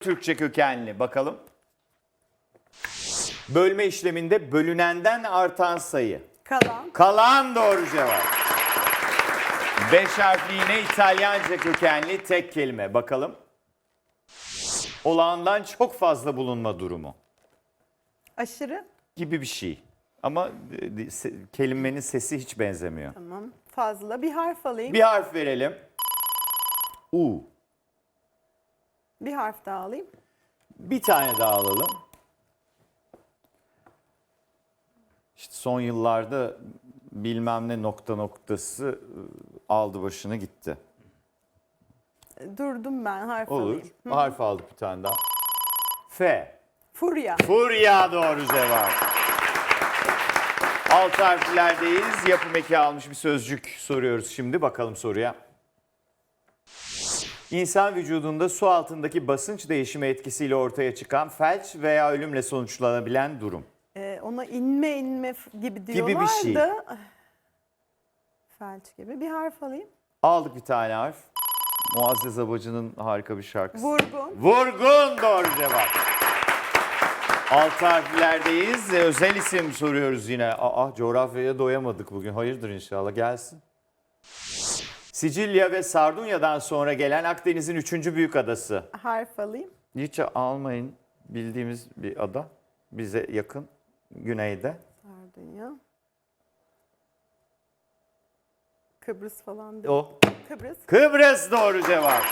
Türkçe kökenli bakalım. Bölme işleminde bölünenden artan sayı. Kalan. Kalan doğru cevap. Beş harfli yine İtalyanca kökenli tek kelime. Bakalım. Olağandan çok fazla bulunma durumu Aşırı. gibi bir şey. Ama e, se- kelimenin sesi hiç benzemiyor. Tamam. Fazla. Bir harf alayım. Bir harf verelim. U. Bir harf daha alayım. Bir tane daha alalım. İşte son yıllarda bilmem ne nokta noktası e, aldı başını gitti. Durdum ben harf Olur. alayım. Harf aldık bir tane daha. F. Furya. Furya doğru cevap. Alt harflerdeyiz. Yapım eki almış bir sözcük soruyoruz şimdi. Bakalım soruya. İnsan vücudunda su altındaki basınç değişimi etkisiyle ortaya çıkan felç veya ölümle sonuçlanabilen durum. Ee, ona inme inme f- gibi bir diyorlar şey. da. Felç gibi. Bir harf alayım. Aldık bir tane harf. Muazzez Abacı'nın harika bir şarkısı. Vurgun. Vurgun doğru cevap. Alt harflerdeyiz. Ee, Özel isim soruyoruz yine. Aa coğrafyaya doyamadık bugün. Hayırdır inşallah gelsin. Sicilya ve Sardunya'dan sonra gelen Akdeniz'in üçüncü büyük adası. Harf alayım. Hiç almayın bildiğimiz bir ada. Bize yakın güneyde. Sardunya. Kıbrıs falan değil. O Kıbrıs. Kıbrıs doğru cevap.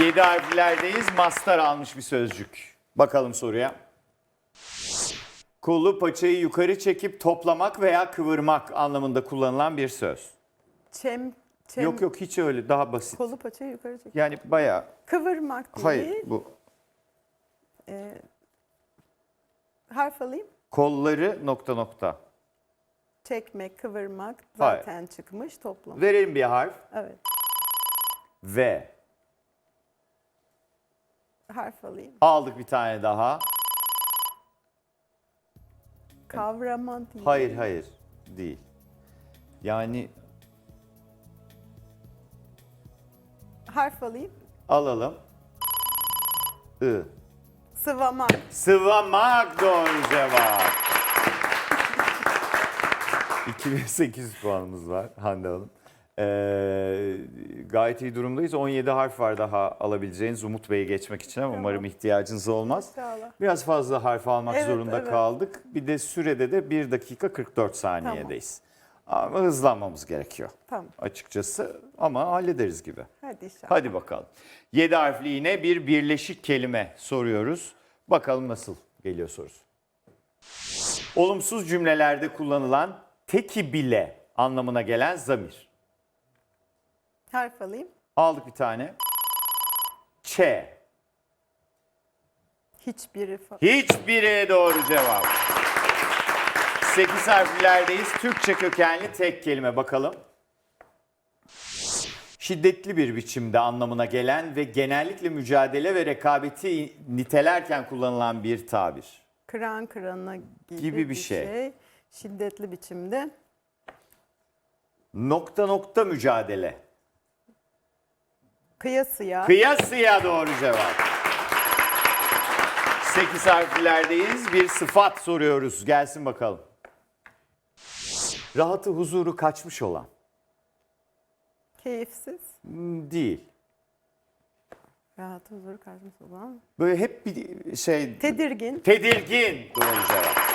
Yedi harflerdeyiz. Mastar almış bir sözcük. Bakalım soruya. Kolu paçayı yukarı çekip toplamak veya kıvırmak anlamında kullanılan bir söz. Çem. çem Yok yok hiç öyle daha basit. Kolu paçayı yukarı çek. Yani bayağı Kıvırmak değil. hayır bu Ee, harf alayım. kolları nokta nokta. Çekmek, kıvırmak Hayır. zaten çıkmış toplam. Verelim bir harf. Evet. V. Harf alayım. Aldık bir tane daha. Kavrama değil. Hayır hayır değil. Yani Harf alayım. alalım. I. Sıvamak. Sıvamak doğru cevap. 2800 puanımız var Hande Hanım. Ee, gayet iyi durumdayız. 17 harf var daha alabileceğiniz Umut Bey'i geçmek için ama umarım ihtiyacınız olmaz. İnşallah. Biraz fazla harf almak Evet, zorunda evet. kaldık. Bir de sürede de 1 dakika 44 saniyedeyiz. Ama hızlanmamız gerekiyor Tamam. açıkçası ama hallederiz gibi. Hadi inşallah. Hadi bakalım. 7 harfli yine bir birleşik kelime soruyoruz. Bakalım nasıl geliyor sorusu. Olumsuz cümlelerde kullanılan teki bile anlamına gelen zamir. Harf alayım. Aldık bir tane. Ç. Hiçbiri falan. Hiçbiri doğru cevap. 8 harflerdeyiz. Türkçe kökenli tek kelime bakalım. Şiddetli bir biçimde anlamına gelen ve genellikle mücadele ve rekabeti nitelerken kullanılan bir tabir. Kıran kırana gibi, Gibi bir şey. Şiddetli biçimde. Nokta nokta mücadele. Kıyasıya. Kıyasıya doğru cevap. 8 harflerdeyiz. Bir sıfat soruyoruz. Gelsin bakalım. Rahatı huzuru kaçmış olan. Keyifsiz. Hmm, Değil. Rahat huzur kaçmış olan. Böyle hep bir şey... Tedirgin. Tedirgin. Doğru cevap.